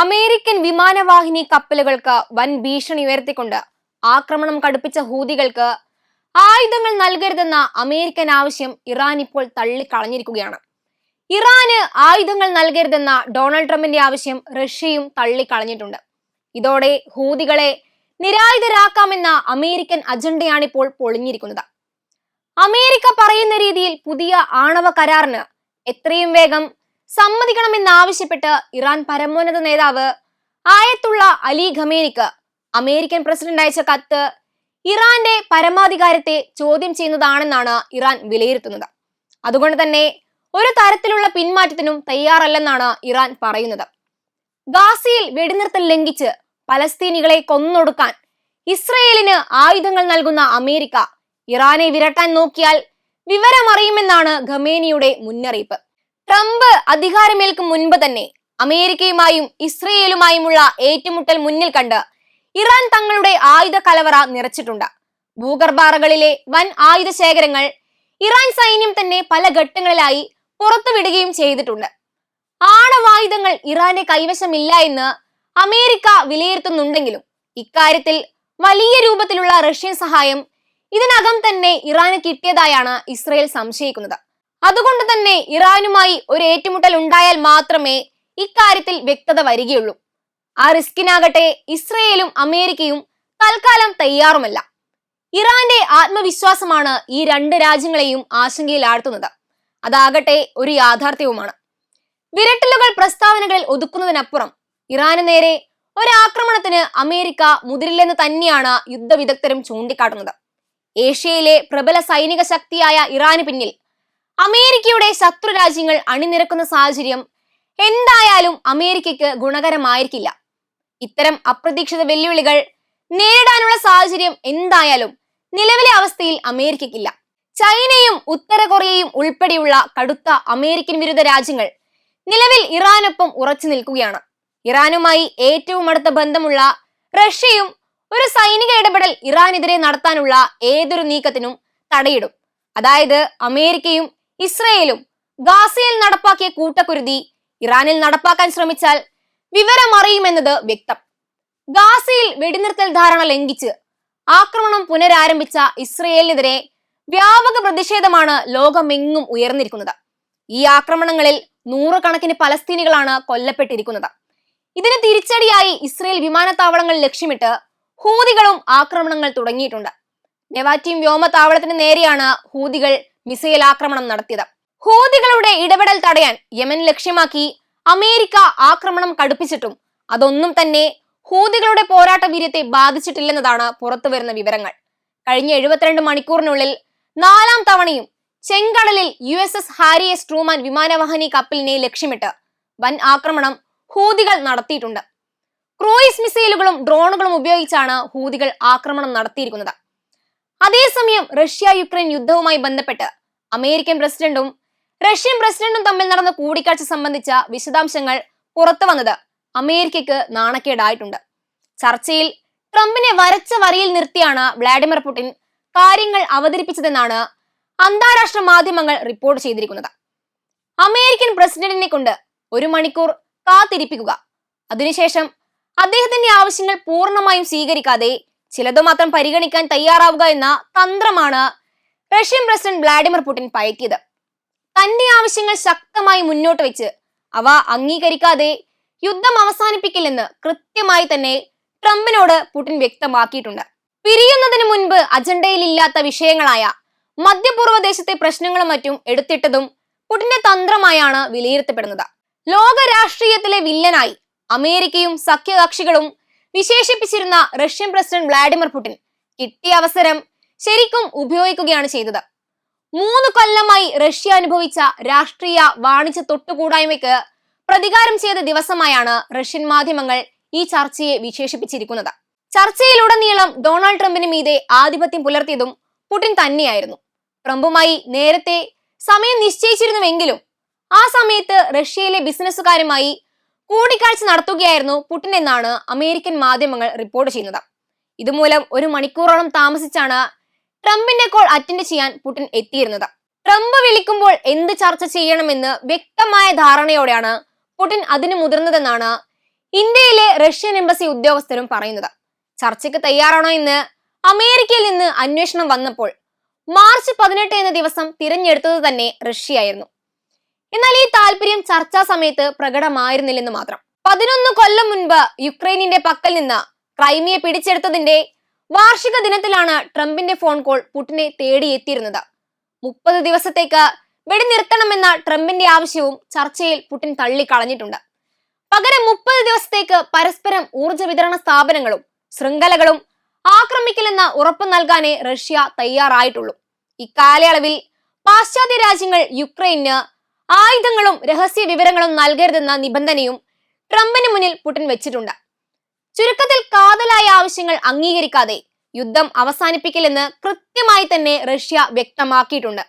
American വിമാനവാഹിനി കപ്പലുകൾക്ക് വൻ ഭീഷണി ഉയർത്തിക്കൊണ്ട് ആക്രമണം കടുപ്പിച്ച ഹൂതികൾക്ക് ആയുധങ്ങൾ നൽകരുതെന്ന അമേരിക്കൻ ആവശ്യം ഇറാൻ ഇപ്പോൾ തള്ളിക്കളഞ്ഞിരിക്കുകയാണ്. ഇറാന് ആയുധങ്ങൾ നൽകരുതെന്ന ഡൊണാൾഡ് ട്രംപിന്റെ ആവശ്യം റഷ്യയും തള്ളിക്കളഞ്ഞിട്ടുണ്ട്. ഇതോടെ ഹൂതികളെ നിരായുധരാക്കാമെന്ന അമേരിക്കൻ അജണ്ടയാണ് ഇപ്പോൾ പൊളിഞ്ഞിരിക്കുന്നത്. അമേരിക്ക പറയുന്ന രീതിയിൽ പുതിയ ആണവ കരാറിന് എത്രയും വേഗം സമ്മതിക്കണമെന്നാവശ്യപ്പെട്ട് ഇറാൻ പരമോന്നത നേതാവ് ആയത്തുള്ള അലി ഖമേനിക്ക് അമേരിക്കൻ പ്രസിഡന്റ് അയച്ച കത്ത് ഇറാന്റെ പരമാധികാരത്തെ ചോദ്യം ചെയ്യുന്നതാണെന്നാണ് ഇറാൻ വിലയിരുത്തുന്നത്. അതുകൊണ്ട് തന്നെ ഒരു തരത്തിലുള്ള പിന്മാറ്റത്തിനും തയ്യാറല്ലെന്നാണ് ഇറാൻ പറയുന്നത്. ഗാസയിൽ വെടിനിർത്തൽ ലംഘിച്ച് പലസ്തീനികളെ കൊന്നൊടുക്കാൻ ഇസ്രയേലിന് ആയുധങ്ങൾ നൽകുന്ന അമേരിക്ക ഇറാനെ വിരട്ടാൻ നോക്കിയാൽ വിവരമറിയുമെന്നാണ് ഖമേനിയുടെ മുന്നറിയിപ്പ്. ട്രംപ് അധികാരമേൽക്കും മുൻപ് തന്നെ അമേരിക്കയുമായും ഇസ്രയേലുമായുമുള്ള ഏറ്റുമുട്ടൽ മുന്നിൽ കണ്ട് ഇറാൻ തങ്ങളുടെ ആയുധ കലവറ നിറച്ചിട്ടുണ്ട്. ഭൂഗർഭാറകളിലെ വൻ ആയുധ ശേഖരങ്ങൾ ഇറാൻ സൈന്യം തന്നെ പല ഘട്ടങ്ങളിലായി പുറത്തുവിടുകയും ചെയ്തിട്ടുണ്ട്. ആണവായുധങ്ങൾ ഇറാന്റെ കൈവശമില്ല എന്ന് അമേരിക്ക വിലയിരുത്തുന്നുണ്ടെങ്കിലും ഇക്കാര്യത്തിൽ വലിയ രൂപത്തിലുള്ള റഷ്യൻ സഹായം ഇതിനകം തന്നെ ഇറാന് കിട്ടിയതായാണ് ഇസ്രയേൽ സംശയിക്കുന്നത്. അതുകൊണ്ട് തന്നെ ഇറാനുമായി ഒരു ഏറ്റുമുട്ടൽ ഉണ്ടായാൽ മാത്രമേ ഇക്കാര്യത്തിൽ വ്യക്തത വരികയുള്ളൂ. ആ റിസ്കിനാകട്ടെ ഇസ്രയേലും അമേരിക്കയും തൽക്കാലം തയ്യാറുമല്ല. ഇറാന്റെ ആത്മവിശ്വാസമാണ് ഈ രണ്ട് രാജ്യങ്ങളെയും ആശങ്കയിൽ ആശങ്കയിലാഴ്ത്തുന്നത്. അതാകട്ടെ ഒരു യാഥാർത്ഥ്യവുമാണ്. വിരട്ടലുകൾ പ്രസ്താവനകളിൽ ഒതുക്കുന്നതിനപ്പുറം ഇറാന് നേരെ ഒരാക്രമണത്തിന് അമേരിക്ക മുതിരില്ലെന്ന് തന്നെയാണ് യുദ്ധവിദഗ്ധരും ചൂണ്ടിക്കാട്ടുന്നത്. ഏഷ്യയിലെ പ്രബല സൈനിക ശക്തിയായ ഇറാന് പിന്നിൽ അമേരിക്കയുടെ ശത്രു രാജ്യങ്ങൾ അണിനിരക്കുന്ന സാഹചര്യം എന്തായാലും അമേരിക്കയ്ക്ക് ഗുണകരമായിരിക്കില്ല. ഇത്തരം അപ്രതീക്ഷിത വെല്ലുവിളികൾ നേരിടാനുള്ള സാഹചര്യം എന്തായാലും നിലവിലെ അവസ്ഥയിൽ അമേരിക്കയ്ക്കില്ല. ചൈനയും ഉത്തര കൊറിയയും ഉൾപ്പെടെയുള്ള കടുത്ത അമേരിക്കൻ വിരുദ്ധ രാജ്യങ്ങൾ നിലവിൽ ഇറാനൊപ്പം ഉറച്ചു നിൽക്കുകയാണ്. ഇറാനുമായി ഏറ്റവും അടുത്ത ബന്ധമുള്ള റഷ്യയും ഒരു സൈനിക ഇടപെടൽ ഇറാനെതിരെ നടത്താനുള്ള ഏതൊരു നീക്കത്തിനും തടയിടും. അതായത് അമേരിക്കയും ഇസ്രയേലും ഗാസയിൽ നടപ്പാക്കിയ കൂട്ടക്കുരുതി ഇറാനിൽ നടപ്പാക്കാൻ ശ്രമിച്ചാൽ വിവരമറിയുമെന്നത് വ്യക്തം. ഗാസയിൽ വെടിനിർത്തൽ ധാരണ ലംഘിച്ച് ആക്രമണം പുനരാരംഭിച്ച ഇസ്രയേലിനെതിരെ വ്യാപക പ്രതിഷേധമാണ് ലോകമെങ്ങും ഉയർന്നിരിക്കുന്നത്. ഈ ആക്രമണങ്ങളിൽ നൂറുകണക്കിന് പലസ്തീനികളാണ് കൊല്ലപ്പെട്ടിരിക്കുന്നത്. ഇതിന് തിരിച്ചടിയായി ഇസ്രയേൽ വിമാനത്താവളങ്ങൾ ലക്ഷ്യമിട്ട് ഹൂതികളും ആക്രമണങ്ങൾ തുടങ്ങിയിട്ടുണ്ട്. നെവാറ്റീം വ്യോമത്താവളത്തിന് നേരെയാണ് ഹൂതികൾ മിസൈൽ ആക്രമണം നടത്തിയത്. ഹൂതികളുടെ ഇടപെടൽ തടയാൻ യമൻ ലക്ഷ്യമാക്കി അമേരിക്ക ആക്രമണം കടുപ്പിച്ചിട്ടും അതൊന്നും തന്നെ ഹൂതികളുടെ പോരാട്ട വീര്യത്തെ ബാധിച്ചിട്ടില്ലെന്നതാണ് പുറത്തുവരുന്ന വിവരങ്ങൾ. കഴിഞ്ഞ എഴുപത്തിരണ്ട് മണിക്കൂറിനുള്ളിൽ നാലാം തവണയും ചെങ്കടലിൽ U S S Harry S Truman വിമാനവാഹിനി കപ്പലിനെ ലക്ഷ്യമിട്ട് വൻ ആക്രമണം ഹൂതികൾ നടത്തിയിട്ടുണ്ട്. ക്രൂയിസ് മിസൈലുകളും ഡ്രോണുകളും ഉപയോഗിച്ചാണ് ഹൂതികൾ ആക്രമണം നടത്തിയിരിക്കുന്നത്. അതേസമയം റഷ്യ യുക്രൈൻ യുദ്ധവുമായി ബന്ധപ്പെട്ട് അമേരിക്കൻ പ്രസിഡന്റും റഷ്യൻ പ്രസിഡന്റും തമ്മിൽ നടന്ന കൂടിക്കാഴ്ച സംബന്ധിച്ച വിശദാംശങ്ങൾ പുറത്തു വന്നത് അമേരിക്കയ്ക്ക് നാണക്കേടായിട്ടുണ്ട്. ചർച്ചയിൽ ട്രംപിനെ വരച്ച വരിയിൽ നിർത്തിയാണ് വ്ളാഡിമിർ പുടിൻ കാര്യങ്ങൾ അവതരിപ്പിച്ചതെന്നാണ് അന്താരാഷ്ട്ര മാധ്യമങ്ങൾ റിപ്പോർട്ട് ചെയ്തിരിക്കുന്നത്. അമേരിക്കൻ പ്രസിഡന്റിനെ കൊണ്ട് ഒരു മണിക്കൂർ കാത്തിരിപ്പിക്കുക. അതിനുശേഷം അദ്ദേഹത്തിന്റെ ആവശ്യങ്ങൾ പൂർണമായും സ്വീകരിക്കാതെ ചിലതുമാത്രം പരിഗണിക്കാൻ തയ്യാറാവുക എന്ന തന്ത്രമാണ് റഷ്യൻ പ്രസിഡന്റ് വ്ളാഡിമിർ പുടിൻ പയക്കിയത് തന്റെ ആവശ്യങ്ങൾ ശക്തമായി മുന്നോട്ട് വെച്ച് അവ അംഗീകരിക്കാതെ യുദ്ധം അവസാനിപ്പിക്കില്ലെന്ന് കൃത്യമായി തന്നെ ട്രംപിനോട് പുടിൻ വ്യക്തമാക്കിയിട്ടുണ്ട്. പിരിയുന്നതിന് മുൻപ് അജണ്ടയിൽ ഇല്ലാത്ത വിഷയങ്ങളായ മധ്യപൂർവ ദേശത്തെ പ്രശ്നങ്ങളും മറ്റും എടുത്തിട്ടതും പുടിന്റെ തന്ത്രമായാണ് വിലയിരുത്തപ്പെടുന്നത്. ലോക രാഷ്ട്രീയത്തിലെ വില്ലനായി അമേരിക്കയും സഖ്യകക്ഷികളും വിശേഷിപ്പിച്ചിരുന്ന റഷ്യൻ പ്രസിഡന്റ് വ്ളാഡിമിർ പുടിൻ കിട്ടിയ അവസരം ശരിക്കും ഉപയോഗിക്കുകയാണ് ചെയ്തത്. മൂന്ന് കൊല്ലമായി റഷ്യ അനുഭവിച്ച രാഷ്ട്രീയ വാണിജ്യ തൊട്ടുകൂടായ്മയ്ക്ക് പ്രതികാരം ചെയ്ത ദിവസമായാണ് റഷ്യൻ മാധ്യമങ്ങൾ ഈ ചർച്ചയെ വിശേഷിപ്പിച്ചിരിക്കുന്നത്. ചർച്ചയിലുടനീളം ഡൊണാൾഡ് ട്രംപിന് മീതെ ആധിപത്യം പുലർത്തിയതും പുടിൻ തന്നെയായിരുന്നു. ട്രംപുമായി നേരത്തെ സമയം നിശ്ചയിച്ചിരുന്നുവെങ്കിലും ആ സമയത്ത് റഷ്യയിലെ ബിസിനസ്സുകാരുമായി കൂടിക്കാഴ്ച നടത്തുകയായിരുന്നു പുടിൻ എന്നാണ് അമേരിക്കൻ മാധ്യമങ്ങൾ റിപ്പോർട്ട് ചെയ്യുന്നത്. ഇതുമൂലം ഒരു മണിക്കൂറോളം താമസിച്ചാണ് ട്രംപിന്റെ കോൾ അറ്റൻഡ് ചെയ്യാൻ പുടിൻ എത്തിയിരുന്നത്. ട്രംപ് വിളിക്കുമ്പോൾ എന്ത് ചർച്ച ചെയ്യണമെന്ന് വ്യക്തമായ ധാരണയോടെയാണ് പുടിൻ അതിന് മുതിർന്നതെന്നാണ് ഇന്ത്യയിലെ റഷ്യൻ എംബസി ഉദ്യോഗസ്ഥരും പറയുന്നത്. ചർച്ചയ്ക്ക് തയ്യാറാണോ എന്ന് അമേരിക്കയിൽ നിന്ന് അന്വേഷണം വന്നപ്പോൾ മാർച്ച് പതിനെട്ട് എന്ന ദിവസം തിരഞ്ഞെടുത്തത് തന്നെ റഷ്യയായിരുന്നു. എന്നാൽ ഈ താല്പര്യം ചർച്ചാ സമയത്ത് പ്രകടമായിരുന്നില്ലെന്ന് മാത്രം. പതിനൊന്ന് കൊല്ലം മുൻപ് യുക്രൈനിന്റെ പക്കൽ നിന്ന് ക്രൈമിയെ പിടിച്ചെടുത്തതിന്റെ വാർഷിക ദിനത്തിലാണ് ട്രംപിന്റെ ഫോൺ കോൾ പുടിനെ തേടിയെത്തിയിരുന്നത്. മുപ്പത് ദിവസത്തേക്ക് വെടിനിർത്തണമെന്ന ട്രംപിന്റെ ആവശ്യവും ചർച്ചയിൽ പുടിൻ തള്ളിക്കളഞ്ഞിട്ടുണ്ട്. പകരം മുപ്പത് ദിവസത്തേക്ക് പരസ്പരം ഊർജ വിതരണ സ്ഥാപനങ്ങളും ശൃംഖലകളും ആക്രമിക്കില്ലെന്ന ഉറപ്പ് നൽകാനേ റഷ്യ തയ്യാറായിട്ടുള്ളൂ. ഇക്കാലയളവിൽ പാശ്ചാത്യ രാജ്യങ്ങൾ യുക്രൈന് ആയുധങ്ങളും രഹസ്യ വിവരങ്ങളും നൽകരുതെന്ന നിബന്ധനയും ട്രംപിന് മുന്നിൽ പുടിൻ വെച്ചിട്ടുണ്ട്. ചുരുക്കത്തിൽ ആവശ്യങ്ങൾ അംഗീകരിക്കാതെ യുദ്ധം അവസാനിപ്പിക്കില്ലെന്ന് കൃത്യമായി തന്നെ റഷ്യ വ്യക്തമാക്കിയിട്ടുണ്ട്.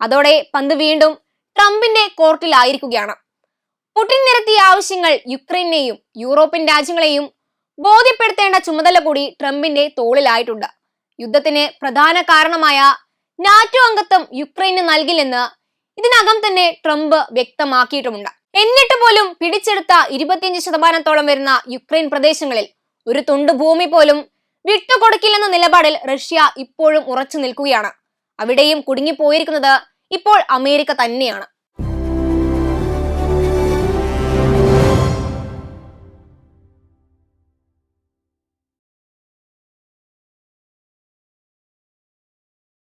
അതോടെ പന്ത് വീണ്ടും ട്രംപിന്റെ കോർട്ടിലായിരിക്കുകയാണ്. പുടിൻ നിരത്തിയ ആവശ്യങ്ങൾ യുക്രൈനെയും യൂറോപ്യൻ രാജ്യങ്ങളെയും ബോധ്യപ്പെടുത്തേണ്ട ചുമതല കൂടി ട്രംപിന്റെ തോളിലായിട്ടുണ്ട്. യുദ്ധത്തിന് പ്രധാന കാരണമായ നാറ്റോ അംഗത്വം യുക്രൈന് നൽകില്ലെന്ന് ഇതിനകം തന്നെ ട്രംപ് വ്യക്തമാക്കിയിട്ടുമുണ്ട്. എന്നിട്ട് പോലും പിടിച്ചെടുത്ത ഇരുപത്തിയഞ്ച് ശതമാനത്തോളം വരുന്ന യുക്രൈൻ പ്രദേശങ്ങളിൽ ഒരു തുണ്ട് ഭൂമി പോലും വിട്ടുകൊടുക്കില്ലെന്ന നിലപാടിൽ റഷ്യ ഇപ്പോഴും ഉറച്ചു നിൽക്കുകയാണ്. അവിടെയും കുടുങ്ങിപ്പോയിരിക്കുന്നത് ഇപ്പോൾ അമേരിക്ക തന്നെയാണ്.